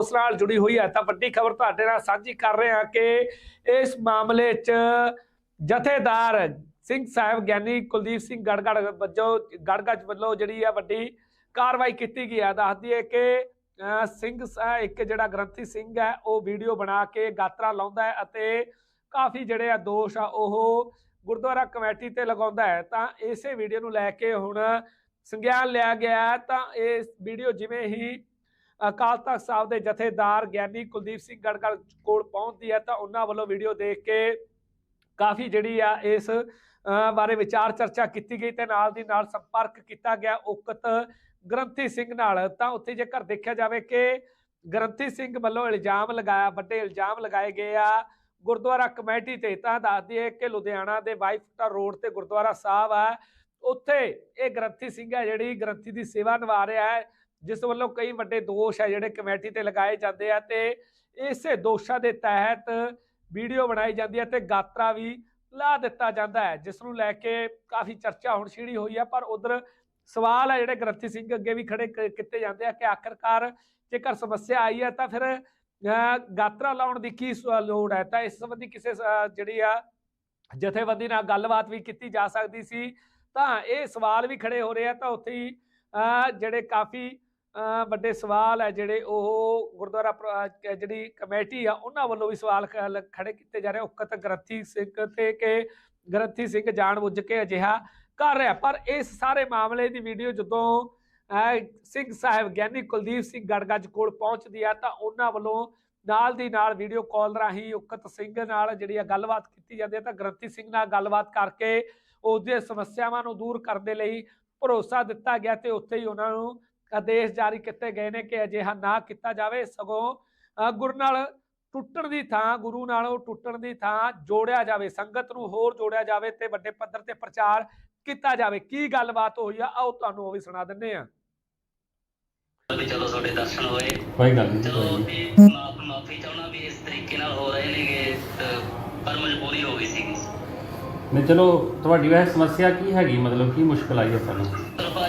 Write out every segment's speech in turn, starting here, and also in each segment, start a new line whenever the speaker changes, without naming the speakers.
ਉਸ ਨਾਲ ਜੁੜੀ ਹੋਈ ਹੈ। ਤਾਂ ਵੱਡੀ ਖਬਰ ਤੁਹਾਡੇ ਨਾਲ ਸਾਂਝੀ ਕਰ ਰਹੇ ਹਾਂ ਕਿ ਇਸ ਮਾਮਲੇ 'ਚ ਜਥੇਦਾਰ ਸਿੰਘ ਸਾਹਿਬ ਗਿਆਨੀ ਕੁਲਦੀਪ ਸਿੰਘ ਗੜਗੜ ਵੱਜੋਂ ਗੜਗੜ ਵੱਲੋਂ ਜਿਹੜੀ ਹੈ ਵੱਡੀ ਕਾਰਵਾਈ ਕੀਤੀ ਗਈ ਹੈ। ਦੱਸਦੀ ਹੈ ਕਿ ਸਿੰਘ ਸਾਹਿਬ ਇੱਕ ਜਿਹੜਾ ਗ੍ਰੰਥੀ ਸਿੰਘ ਹੈ, ਉਹ ਵੀਡੀਓ ਬਣਾ ਕੇ ਗਾਤਰਾ ਲਾਉਂਦਾ ਹੈ ਅਤੇ ਕਾਫੀ ਜਿਹੜੇ ਆ ਦੋਸ਼ ਆ, ਉਹ ਗੁਰਦੁਆਰਾ ਕਮੇਟੀ ਤੇ ਲਗਾਉਂਦਾ ਹੈ। ਤਾਂ ਇਸੇ ਵੀਡੀਓ ਨੂੰ ਲੈ ਕੇ ਹੁਣ ਸੰਗਿਆਨ ਲਿਆ ਗਿਆ ਤਾਂ ਇਸ ਵੀਡੀਓ ਜਿਵੇਂ ਹੀ ਅਕਾਲ ਤਖਤ ਸਾਹਿਬ ਦੇ ਜਥੇਦਾਰ ਗਿਆਨੀ ਕੁਲਦੀਪ ਸਿੰਘ ਗੜਗੜ ਕੋਲ ਪਹੁੰਚਦੀ ਹੈ ਤਾਂ ਉਹਨਾਂ ਵੱਲੋਂ ਵੀਡੀਓ ਦੇਖ ਕੇ ਕਾਫੀ ਜਿਹੜੀ ਆ ਇਸ ਬਾਰੇ ਵਿਚਾਰ ਚਰਚਾ ਕੀਤੀ ਗਈ ਤੇ ਨਾਲ ਦੀ ਨਾਲ ਸੰਪਰਕ ਕੀਤਾ ਗਿਆ ਉਕਤ ਗ੍ਰੰਥੀ ਸਿੰਘ ਨਾਲ। ਤਾਂ ਉੱਥੇ ਜੇਕਰ ਦੇਖਿਆ ਜਾਵੇ ਕਿ ਗ੍ਰੰਥੀ ਸਿੰਘ ਵੱਲੋਂ ਇਲਜ਼ਾਮ ਲਗਾਇਆ, ਵੱਡੇ ਇਲਜ਼ਾਮ ਲਗਾਏ ਗਏ ਆ ਗੁਰਦੁਆਰਾ ਕਮੇਟੀ ਤੇ। ਤਾਂ ਦੱਸਦੀ ਹੈ ਕਿ ਲੁਧਿਆਣਾ ਦੇ ਵਾਈਫਟਾ ਰੋਡ ਤੇ ਗੁਰਦੁਆਰਾ ਸਾਹਿਬ ਆ। ਉੱਥੇ ਇਹ ਗ੍ਰੰਥੀ ਸਿੰਘ ਹੈ ਜਿਹੜੀ ਗ੍ਰੰਥੀ ਦੀ ਸੇਵਾ ਨਿਭਾ ਰਿਹਾ ਹੈ। ਜਿਸ ਵੱਲੋਂ ਕਈ ਵੱਡੇ ਦੋਸ਼ ਹੈ ਜਿਹੜੇ ਕਮੇਟੀ ਤੇ ਲਗਾਏ ਜਾਂਦੇ ਆ ਤੇ ਇਸੇ ਦੋਸ਼ਾਂ ਦੇ ਤਹਿਤ ਵੀਡੀਓ ਬਣਾਈ ਜਾਂਦੀ ਹੈ ਤੇ ਗਾਤਰਾ ਵੀ ਲਾ ਦਿੱਤਾ ਜਾਂਦਾ ਹੈ, ਜਿਸ ਨੂੰ ਲੈ ਕੇ ਕਾਫੀ ਚਰਚਾ ਹੁਣ ਛਿੜੀ ਹੋਈ ਹੈ, ਪਰ ਉਧਰ ਸਵਾਲ ਹੈ ਜਿਹੜੇ ਗ੍ਰੰਥੀ ਸਿੰਘ ਅੱਗੇ ਵੀ ਖੜੇ ਕੀਤੇ ਜਾਂਦੇ ਆ ਕਿ ਆਖਰਕਾਰ ਜੇਕਰ ਸਮੱਸਿਆ ਆਈ ਹੈ ਤਾਂ ਫਿਰ ਗਾਤਰਾ ਲਾਉਣ ਦੀ ਕੀ ਸ- ਲੋੜ ਹੈ? ਤਾਂ ਇਸ ਸੰਬੰਧੀ ਕਿਸੇ ਜਿਹੜੀ ਆ ਜਥੇਬੰਦੀ ਨਾਲ ਗੱਲਬਾਤ ਵੀ ਕੀਤੀ ਜਾ ਸਕਦੀ ਸੀ। ਤਾਂ ਇਹ ਸਵਾਲ ਵੀ ਖੜੇ ਹੋ ਰਹੇ ਆ ਤਾਂ ਉੱਥੇ ਹੀ ਜਿਹੜੇ ਕਾਫੀ ਵੱਡੇ ਸਵਾਲ ਹੈ ਜਿਹੜੇ ਉਹ ਗੁਰਦੁਆਰਾ ਜਿਹੜੀ ਕਮੇਟੀ ਆ, ਉਹਨਾਂ ਵੱਲੋਂ ਵੀ ਸਵਾਲ ਖੜੇ ਕੀਤੇ ਜਾ ਰਹੇ। ਉਕਤ ਗ੍ਰੰਥੀ ਸਿੰਘ ਤੇ ਕਿ ਗ੍ਰੰਥੀ ਸਿੰਘ ਜਾਣਬੁੱਝ ਕੇ ਅਜਿਹਾ ਕਰ ਰਿਹਾ। ਪਰ ਇਸ ਸਾਰੇ ਮਾਮਲੇ ਦੀ ਵੀਡੀਓ ਜਦੋਂ ਸਿੰਘ ਸਾਹਿਬ ਗਿਆਨੀ ਕੁਲਦੀਪ ਸਿੰਘ ਗੜਗੱਜ ਕੋਲ ਪਹੁੰਚਦੀ ਆ, ਤਾਂ ਉਹਨਾਂ ਵੱਲੋਂ ਨਾਲ ਦੀ ਨਾਲ ਵੀਡੀਓ ਕਾਲ ਰਾਹੀਂ ਉਕਤ ਸਿੰਘ ਨਾਲ ਜਿਹੜੀ ਆ ਗੱਲਬਾਤ ਕੀਤੀ ਜਾਂਦੀ ਹੈ ਤਾਂ ਗ੍ਰੰਥੀ ਸਿੰਘ ਨਾਲ ਗੱਲਬਾਤ ਕਰਕੇ ਉਸਦੀਆਂ ਸਮੱਸਿਆਵਾਂ ਨੂੰ ਦੂਰ ਕਰਨ ਦੇ ਲਈ ਭਰੋਸਾ ਦਿੱਤਾ ਗਿਆ ਤੇ ਉੱਥੇ ਹੀ ਉਹਨਾਂ ਨੂੰ ਆਦੇਸ਼ ਜਾਰੀ ਕੀਤੇ ਗਏ ਨੇ ਕਿ ਅਜਿਹਾ ਨਾ ਕੀਤਾ ਜਾਵੇ। ਸਗੋਂ ਗੁਰੂ ਨਾਲ ਟੁੱਟਣ ਦੀ ਥਾਂ ਗੁਰੂ ਨਾਲੋਂ ਟੁੱਟਣ ਦੀ ਥਾਂ ਜੋੜਿਆ ਜਾਵੇ ਸੰਗਤ ਨੂੰ ਹੋਰ ਜੋੜਿਆ ਜਾਵੇ ਤੇ ਵੱਡੇ ਪੱਧਰ ਤੇ ਪ੍ਰਚਾਰ ਕੀਤਾ ਜਾਵੇ। ਕੀ ਗੱਲਬਾਤ ਹੋਈ ਆ? ਆਓ ਤੁਹਾਨੂੰ ਉਹ ਵੀ ਸੁਣਾ ਦਿੰਨੇ ਆ।
ਵੀ ਚਲੋ ਤੁਹਾਡੇ ਦਰਸ਼ਨ ਹੋਏ।
ਕੋਈ ਗੱਲ ਨਹੀਂ
ਚਲੋ
ਕੋਈ ਨਹੀਂ।
ਵੀ ਮਾਫ ਮਾਫੀ ਚਾਹਣਾ ਵੀ ਇਸ ਤਰੀਕੇ ਨਾਲ ਹੋ ਰਹੇ ਨੇਗੇ ਤੇ ਪਰ ਮਜਬੂਰੀ ਹੋ ਗਈ ਸੀਗੀ
ਨਹੀਂ ਚਲੋ ਤੁਹਾਡੀ ਵੈਸੇ ਸਮੱਸਿਆ ਕੀ ਹੈਗੀ? ਮਤਲਬ ਕੀ ਮੁਸ਼ਕਲ ਆਈ ਹੈ ਤੁਹਾਨੂੰ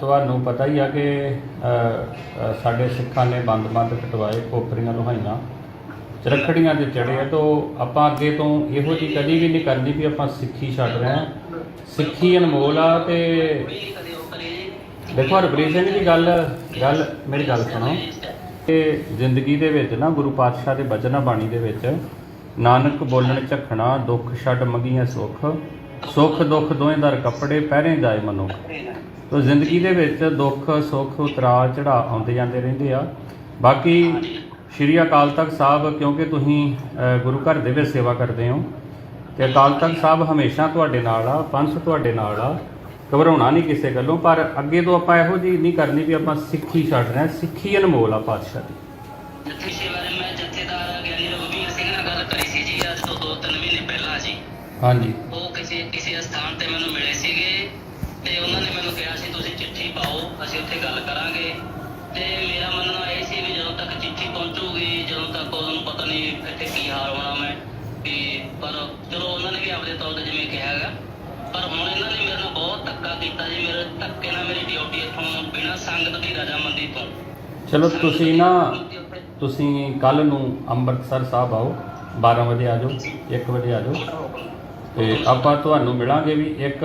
ਤੁਹਾਨੂੰ ਪਤਾ ਹੀ ਆ ਕਿ ਅ, ਅ, ਸਾਡੇ ਸਿੱਖਾਂ ਨੇ ਬੰਦ-ਬੰਦ ਕਟਵਾਏ ਖੋਪਰੀਆਂ ਲੋਹਾਈਆਂ। ਚਰਖੜੀਆਂ ਦੇ ਚੜੇ ਆ ਤਾਂ ਆਪਾਂ ਅੱਗੇ ਤੋਂ ਇਹੋ ਜਿਹੀ ਕਦੀ ਵੀ ਨਹੀਂ ਕਰਨੀ ਵੀ ਆਪਾਂ ਸਿੱਖੀ ਛੱਡ ਰਹੇ ਹਾਂ। ਸਿੱਖੀ ਅਨਮੋਲ ਆ ਤੇ ਦੇਖੋ ਹਰਪ੍ਰੀਤ ਸਿੰਘ ਦੀ ਗੱਲ ਗੱਲ ਮੇਰੀ ਗੱਲ ਸੁਣੋ। ਕਿ ਜ਼ਿੰਦਗੀ ਦੇ ਵਿੱਚ ਨਾ ਗੁਰੂ ਪਾਤਸ਼ਾਹ ਦੇ ਬਚਨਾਂ ਬਾਣੀ ਦੇ ਵਿੱਚ ਨਾਨਕ ਬੋਲਣ ਝਖਣਾ ਦੁੱਖ ਛੱਡ ਮੰਗੀਆਂ ਸੁੱਖ। ਸੁੱਖ ਦੁੱਖ ਦੋਵੇਂ ਦਰ ਕੱਪੜੇ ਪਹਿਰੇ ਜਾਏ ਮਨੁੱਖ। ਤੋ ਜ਼ਿੰਦਗੀ ਦੇ ਵਿੱਚ ਦੁੱਖ ਸੁੱਖ ਉਤਰਾਅ ਚੜਾ ਆਉਂਦੇ ਜਾਂਦੇ ਰਹਿੰਦੇ ਆ। ਬਾਕੀ ਸ਼੍ਰੀ ਅਕਾਲ ਤਖਤ ਸਾਹਿਬ ਕਿਉਂਕਿ ਤੁਸੀਂ ਗੁਰੂ ਘਰ ਦੇ ਵਿੱਚ ਸੇਵਾ ਕਰਦੇ ਹੋ ਤੇ ਅਕਾਲ ਤਖਤ ਸਾਹਿਬ ਹਮੇਸ਼ਾ ਤੁਹਾਡੇ ਨਾਲ ਆ ਪੰਥ ਤੁਹਾਡੇ ਨਾਲ ਆ। ਘਬਰਾਉਣਾ ਨਹੀਂ ਕਿਸੇ ਗੱਲੋਂ ਪਰ ਅੱਗੇ ਤੋਂ ਆਪਾਂ ਇਹੋ ਜਿਹੀ ਨਹੀਂ ਕਰਨੀ ਵੀ ਆਪਾਂ ਸਿੱਖੀ ਛੱਡ ਰਹੇ ਹਾਂ ਸਿੱਖੀ ਅਨਮੋਲ ਆ ਪਾਤਸ਼ਾਹ ਦੀ।
ਜੱਥੇ ਸ਼ਿਵਾਰੇ ਮੈਂ ਜਥੇਦਾਰ ਗਿਆਨੀ ਰਘੁਵੀਰ ਸਿੰਘ ਨਾਲ ਗੱਲ ਕਰੀ ਸੀ ਜੀ ਅੱਜ ਤੋਂ 2-3 ਮਹੀਨੇ ਪਹਿਲਾਂ ਜੀ।
ਹਾਂਜੀ।
ਉਹ ਕਿਸੇ ਕਿਸੇ ਸਥਾਨ ਤੇ ਮੈਨੂੰ ਮਿਲੇ ਸੀਗੇ। ਤੇ ਉਹਨਾਂ ਨੇ ਮੈਨੂੰ ਕਿਹਾ ਸੀ ਤੁਸੀਂ ਚਿੱਠੀ ਪਾਓ ਅਸੀਂ ਉੱਥੇ ਗੱਲ ਕਰਾਂਗੇ। ਤੇ ਮੇਰਾ ਮੰਨਣਾ ਇਹ ਸੀ ਵੀ ਜਦੋਂ ਤੱਕ ਚਿੱਠੀ ਪਹੁੰਚੂਗੀ ਜਦੋਂ ਤੱਕ ਉਹਨੂੰ ਪਤਾ ਨਹੀਂ ਇੱਥੇ ਕੀ ਹਾਲ ਹੋਣਾ ਮੈਂ ਵੀ ਪਰ ਚਲੋ ਉਹਨਾਂ ਨੇ ਵੀ ਆਪਦੇ ਤੌਰ ਤੇ ਜਿਵੇਂ ਕਿਹਾ ਹੈਗਾ ਪਰ ਹੁਣ ਇਹਨਾਂ ਨੇ ਮੇਰੇ ਨਾਲ ਬਹੁਤ ਧੱਕਾ ਕੀਤਾ ਜੀ ਮੇਰੇ ਧੱਕੇ ਨਾਲ ਮੇਰੀ ਡਿਊਟੀ ਇੱਥੋਂ ਬਿਨਾਂ ਸੰਗਤ ਦੀ ਰਜਾਮੰਦੀ ਤੋਂ।
ਚਲੋ ਤੁਸੀਂ ਨਾ ਤੁਸੀਂ ਕੱਲ ਨੂੰ ਅੰਮ੍ਰਿਤਸਰ ਸਾਹਿਬ ਆਓ 12 ਵਜੇ ਆ ਜਾਓ 1 ਵਜੇ ਆ ਜਾਓ। ਤੇ ਆਪਾਂ ਤੁਹਾਨੂੰ ਮਿਲਾਂਗੇ ਵੀ ਇੱਕ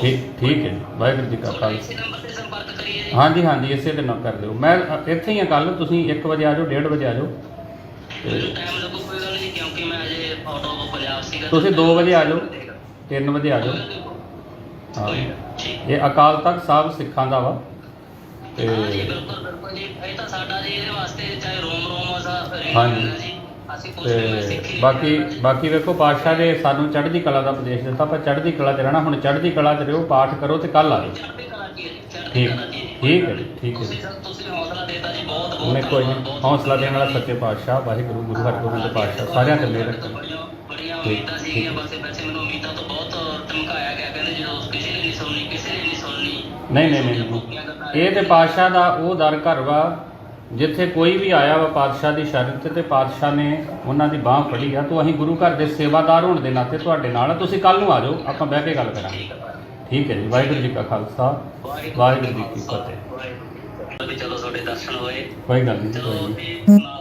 ਠੀਕ ਠੀਕ ਹੈ ਵਾਹਿਗੁਰੂ ਜੀ ਕਾ ਖਾਲਸਾ। ਹਾਂਜੀ ਹਾਂਜੀ ਇਸੇ ਦੇ ਨਾਲ ਕਰ ਲਿਓ ਮੈਂ ਇੱਥੇ ਹੀ ਆ ਕੱਲ ਤੁਸੀਂ 1 ਵਜੇ ਆ ਜਾਓ 1:30 ਵਜੇ ਆ ਜਾਓ। ਤੁਸੀਂ 2 ਵਜੇ ਆ ਜਾਓ 3 ਵਜੇ ਆ ਜਾਓ। ਹਾਂ। ਇਹ ਅਕਾਲ ਤਖਤ ਸਾਹਿਬ ਸਿੱਖਾਂ ਦਾ ਵਾ। ਤੇ
ਬਿਲਕੁਲ ਬਿਲਕੁਲ ਜੀ। ਇਹ ਤਾਂ ਸਾਡਾ ਜੀ ਇਹਦੇ ਵਾਸਤੇ ਚਾਹੇ ਰੋਮ ਰੋਮ ਅਸਾ
ਹਾਂਜੀ।
ਜੀ ਅਸੀਂ ਕੁਝ ਵੀ
ਤੇ
ਸਿੱਖੀ ਨਹੀਂ
ਬਾਕੀ ਬਾਕੀ ਵੇਖੋ ਪਾਤਸ਼ਾਹ ਨੇ ਸਾਨੂੰ ਚੜ੍ਹਦੀ ਕਲਾ ਦਾ ਉਪਦੇਸ਼ ਦਿੱਤਾ ਪਰ ਚੜ੍ਹਦੀ ਕਲਾ 'ਚ ਰਹਿਣਾ ਹੁਣ ਚੜ੍ਹਦੀ ਕਲਾ 'ਚ ਰਹੋ ਪਾਠ ਕਰੋ ਤੇ ਕੱਲ ਆਓ
ਚੜ੍ਹਦੀ ਕਲਾ ਕੀ ਹੈ ਜੀ ਚੜ੍ਹਦੀ
ਠੀਕ
ਕਲਾ ਕੀ ਹੈ
ਠੀਕ ਹੈ ਜੀ, ਠੀਕ ਹੈ
ਤੁਸੀਂ। ਸਰ ਤੁਸੀਂ ਹੌਸਲਾ ਦੇਤਾ ਜੀ ਬਹੁਤ ਬਹੁਤ
ਮੈਂ ਕੋਈ ਨਹੀਂ
ਧੰਨਵਾਦ, ਬਹੁਤ
ਹੌਸਲਾ ਦੇਣ ਵਾਲਾ ਸੱਚੇ ਪਾਤਸ਼ਾਹ ਵਾਹਿਗੁਰੂ ਗੁਰੂ ਹਰਗੋਬਿੰਦ ਪਾਤਸ਼ਾਹ ਸਾਰਿਆਂ ਤੇ ਮਿਹਰ ਰੱਖਣ
ਬੜੀਆਂ ਬੜੀਆਂ
ਠੀਕ,
ਉਮੀਦਾਂ ਸੀਗੀਆਂ ਬਸ ਵੈਸੇ ਮੈਨੂੰ ਉਮੀਦਾਂ ਤੋਂ ਬਹੁਤ ਧਮਕਾਇਆ ਗਿਆ ਕਹਿੰਦੇ ਜਦੋਂ ਕਿਸੇ ਨੇ ਨਹੀਂ ਸੁਣਨੀ ਕਿਸੇ ਨੇ ਨਹੀਂ ਸੁਣਨੀ।
ਨਹੀਂ ਨਹੀਂ ਨਹੀਂ ਨਹੀਂ। ਇਹ ਤੇ ਪਾਤਸ਼ਾਹ ਦਾ ਉਹ ਦਰ ਘਰ ਵਾ ਜਿੱਥੇ ਕੋਈ ਵੀ ਆਇਆ ਵਾ ਪਾਤਸ਼ਾਹ ਦੀ ਸ਼ਰਨ ਤੇ ਤੇ ਪਾਤਸ਼ਾਹ ਨੇ ਉਹਨਾਂ ਦੀ ਬਾਹ ਫੜੀ ਆ ਤੋਂ ਅਸੀਂ ਗੁਰੂ ਘਰ ਦੇ ਸੇਵਾਦਾਰ ਹੋਣ ਦੇ ਨਾਤੇ ਤੁਹਾਡੇ ਨਾਲ ਆ। ਤੁਸੀਂ ਕੱਲ ਨੂੰ ਆ ਜਾਓ ਆਪਾਂ ਬਹਿ ਕੇ ਗੱਲ ਕਰਾਂਗੇ। ਠੀਕ ਹੈ ਜੀ ਵਾਹਿਗੁਰੂ ਜੀ ਕਾ ਖਾਲਸਾ ਵਾਹਿਗੁਰੂ ਜੀ ਕੀ ਫਤਿਹ।
ਚਲੋ ਤੁਹਾਡੇ ਦਰਸ਼ਨ ਹੋਏ।
ਕੋਈ ਗੱਲ ਨਹੀਂ
ਚਲੋ